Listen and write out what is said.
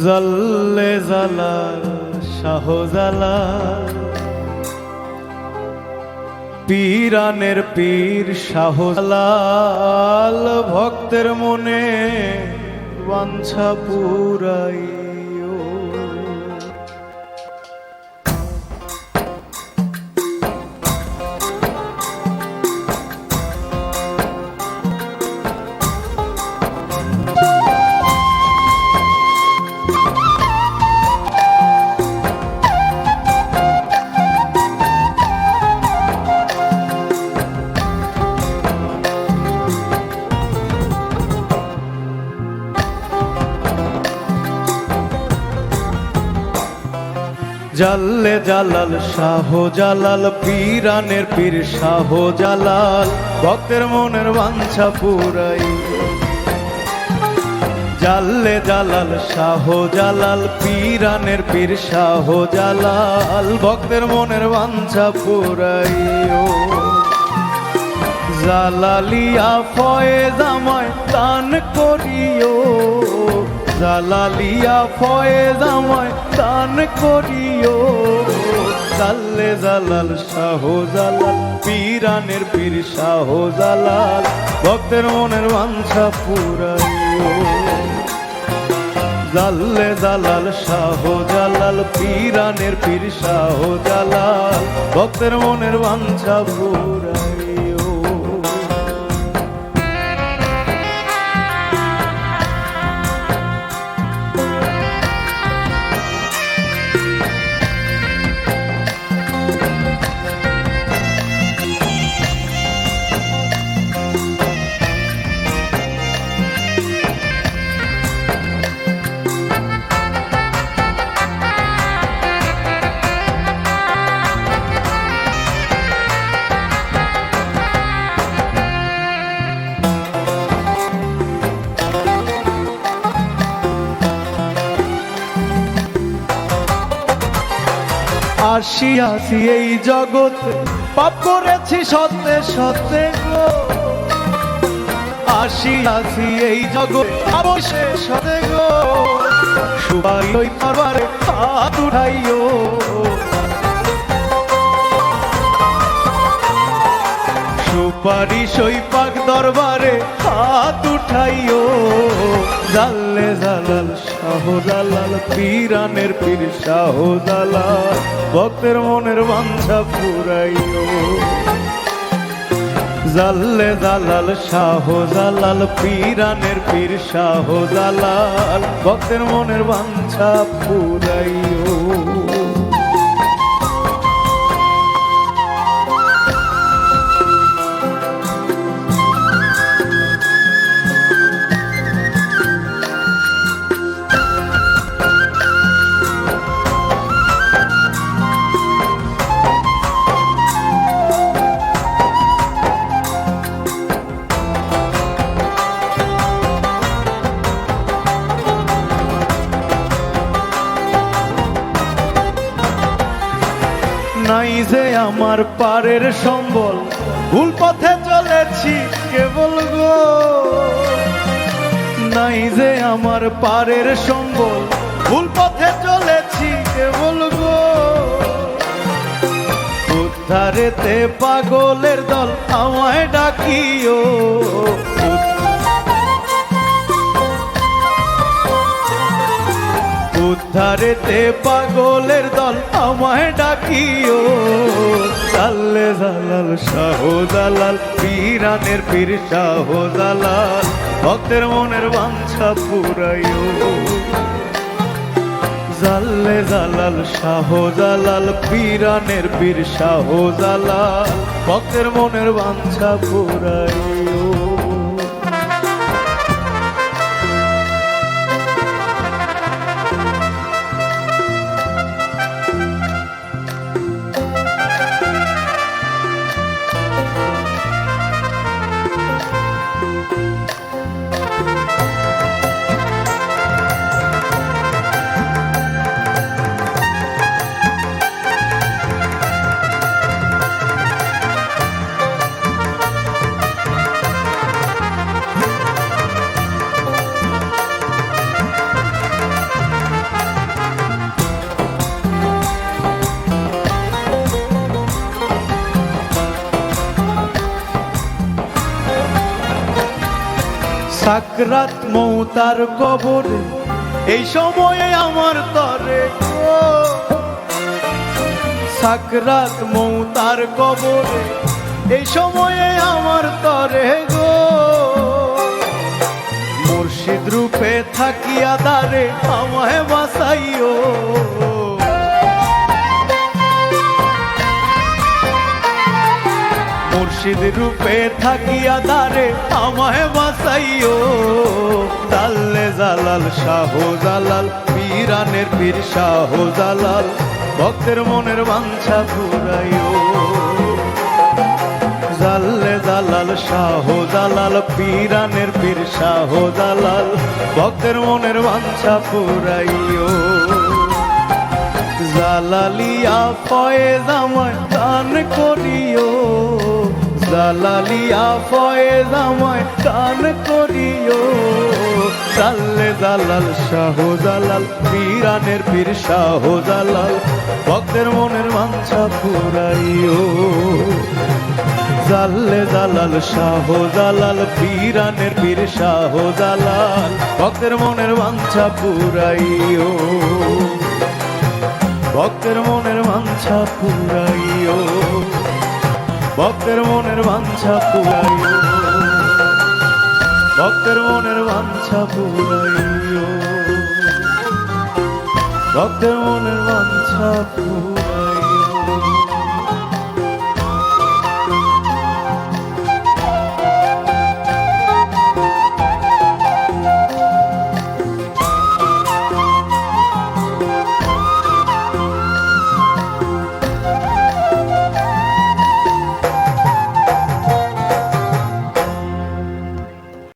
জল্লে জালা শাহ জালাল পীরানের পীর শাহজালাল ভক্তের মনে বাঞ্ছা পুরাইও জাল্লে জালাল শাহ জালাল পীরানের পীর শাহ জালাল ভক্তের মনের বাঞ্ছা পুরাই। জাল্লে জালাল শাহ জালাল পীরানের পীর শাহ জালাল ভক্তের মনের বাঞ্ছা পুরাইও জালালিয়া ফয়েজ আমায় দান করিও। জালালিয়া ফয়েজ আমায় দান করিও জাল্লে জালাল শাহ জালাল পীরানের পীর শাহ জালাল ভক্তের মনের বাঞ্ছা পুরাইও। জাল্লে জালাল শাহ জালাল পীরানের পীর শাহ জালাল ভক্তের মনের বাঞ্ছা পুরাইও। আসি আসি এই জগৎ পাপ করেছি সত্যে সত্যে গো। আসি আসি এই জগৎ অবশেষ সত্যে গো। সুপারি ওই পারবারে হাত উঠাইও। সুপারি সৈপাক দরবারে হাত উঠাইও। জাল্লে জালাল শাহ জালাল পীরানের পীর শাহ জালাল ভক্তের মনের বাঞ্ছা পুরাইও। জাল্লে জালাল শাহ জালাল পীরানের পীর শাহ জালাল ভক্তের মনের বাঞ্ছা পুরাইও। নাই যে আমার পারের সম্বল। ভুল পথে চলেছি কেবল গো। নাই যে আমার পারের সম্বল। ভুল পথে চলেছি কেবল গো। উদ্ধারেতে পাগলের দল আমায় ডাকিও। উদ্ধারেতে পাগলের দল আমায় ডাকিও। জাল্লে জালাল শাহ জালাল পীরানের পীর শাহ জালাল ভক্তের মনের বাঞ্ছা পুরাইও। জাল্লে জালাল শাহ জালাল পীরানের পীর শাহ জালাল ভক্তের মনের বাঞ্ছা পুরাইও। সাকরাত মৌতার কবরে, এই সময়ে আমার তরে। সাকরাত মৌতার কবরে, এই সময়ে আমার তরে গো। মুর্শিদ রূপে থাকিয়া দারে আমায় বাসাইও মুর্শিদ রূপে থাকিয়া দারে আমায় বাসাইও জাল্লে জালাল শাহ জালাল পীরানের পীর শাহ জালাল ভক্তের মনের বাঞ্ছা পুরাইও জাল্লে জালাল শাহ জালাল পীরানের পীর শাহ জালাল ভক্তের মনের বাঞ্ছা পুরাইও জালালিয়া ফয়েজ আমায় দান করিও। জালালিয়া ফয়েজ আমায় দান করিও। জাল্লে জালাল শাহ জালাল পীরানের পীর শাহ জালাল ভক্তের মনের বাঞ্ছা পুরাইও। জাল্লে জালাল শাহ জালাল পীরানের পীর শাহ জালাল ভক্তের মনের বাঞ্ছা পুরাইও। ভক্তের মনের বাঞ্ছা পুরাইও। ভক্তের মনের বাঞ্ছা পুরাইও। ভক্তের মনের বাঞ্ছা পুরাইও। ভক্তের মনের বাঞ্ছা পুরাইও।